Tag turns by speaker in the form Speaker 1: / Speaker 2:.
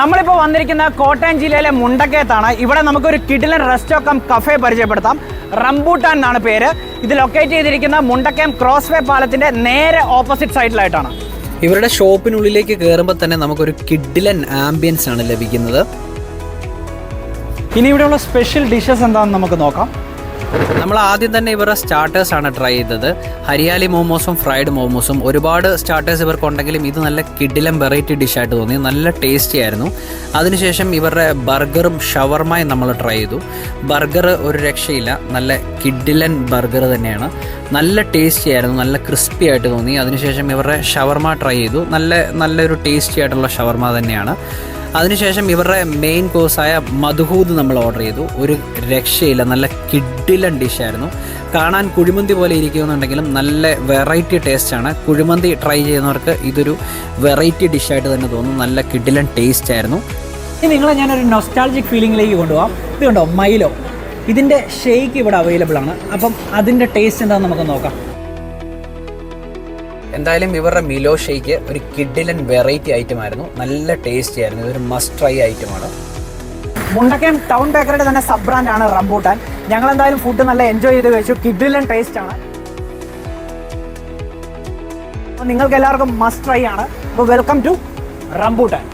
Speaker 1: നമ്മളിപ്പോൾ വന്നിരിക്കുന്ന കോട്ടയം ജില്ലയിലെ മുണ്ടക്കേത്താണ് ഇവിടെ നമുക്കൊരു കിഡിലൻ റെസ്റ്റോക്കം കഫേ പരിചയപ്പെടുത്താം. റംബൂട്ടാൻ എന്നാണ് പേര്. ഇത് ലൊക്കേറ്റ് ചെയ്തിരിക്കുന്ന മുണ്ടക്കയം ക്രോസ് വേ പാലത്തിന്റെ നേരെ ഓപ്പോസിറ്റ് സൈഡിലായിട്ടാണ്
Speaker 2: ഇവരുടെ ഷോപ്പിനുള്ളിലേക്ക് കയറുമ്പോൾ തന്നെ നമുക്കൊരു കിഡിലൻ ആംബിയൻസ് ആണ് ലഭിക്കുന്നത്.
Speaker 1: ഇനി ഇവിടെയുള്ള സ്പെഷ്യൽ ഡിഷസ് എന്താണെന്ന് നമുക്ക് നോക്കാം.
Speaker 2: നമ്മൾ ആദ്യം തന്നെ ഇവരുടെ സ്റ്റാർട്ടേഴ്സ് ആണ് ട്രൈ ചെയ്തത്. ഹരിയാലി മോമോസും ഫ്രൈഡ് മോമോസും. ഒരുപാട് സ്റ്റാർട്ടേഴ്സ് ഇവർക്കുണ്ടെങ്കിലും ഇത് നല്ല കിഡിലം വെറൈറ്റി ഡിഷായിട്ട് തോന്നി. നല്ല ടേസ്റ്റി ആയിരുന്നു. അതിനുശേഷം ഇവരുടെ ബർഗറും ഷവർമയും നമ്മൾ ട്രൈ ചെയ്തു. ബർഗർ ഒരു രക്ഷയില്ല. നല്ല കിഡിലൻ ബർഗർ തന്നെയാണ്. നല്ല ടേസ്റ്റി ആയിരുന്നു. നല്ല ക്രിസ്പി ആയിട്ട് തോന്നി. അതിനുശേഷം ഇവരുടെ ഷവർമ ട്രൈ ചെയ്തു. നല്ല നല്ലൊരു ടേസ്റ്റി ആയിട്ടുള്ള ഷവർമ തന്നെയാണ്. അതിനുശേഷം ഇവരുടെ മെയിൻ കോഴ്സായ മധുഹൂദ് നമ്മൾ ഓർഡർ ചെയ്തു. ഒരു രക്ഷയില്ല നല്ല കിഡിലൻ ഡിഷായിരുന്നു കാണാൻ കുഴിമന്തി പോലെ ഇരിക്കുന്നുണ്ടെങ്കിലും നല്ല വെറൈറ്റി ടേസ്റ്റാണ് കുഴിമന്തി ട്രൈ ചെയ്യുന്നവർക്ക് ഇതൊരു വെറൈറ്റി ഡിഷായിട്ട് തന്നെ തോന്നും. നല്ല കിഡിലൻ ടേസ്റ്റ് ആയിരുന്നു.
Speaker 1: നിങ്ങളെ ഞാനൊരു നൊസ്റ്റാൾജിക് ഫീലിംഗിലേക്ക് കൊണ്ടുപോകാം ഇത് കണ്ടോ മൈലോ ഇതിന്റെ ഷേക്ക് ഇവിടെ അവൈലബിൾ ആണ്. അപ്പം അതിന്റെ ടേസ്റ്റ് എന്താണെന്ന് നമുക്ക് നോക്കാം.
Speaker 2: എന്തായാലും ഇവരുടെ മിലോ ഷേക്ക് ഒരു കിഡിലൻ വെറൈറ്റി ഐറ്റം ആയിരുന്നു. നല്ല ടേസ്റ്റി ആയിരുന്നു. ഇതൊരു മസ്റ്റ് ട്രൈ ഐറ്റമാണ്
Speaker 1: മുണ്ടക്കയം ടൗൺ ബേക്കറിയുടെ തന്നെ സബ് ബ്രാൻഡ് ആണ് റംബൂട്ടാൻ. ഞങ്ങൾ എന്തായാലും ഫുഡ് നല്ല എൻജോയ് ചെയ്ത് കഴിച്ചു. കിഡിലൻ ടേസ്റ്റ് ആണ്. നിങ്ങൾക്ക് എല്ലാവർക്കും മസ്റ്റ് ട്രൈ ആണ്. അപ്പോൾ വെൽക്കം ടു റംബൂട്ടാൻ.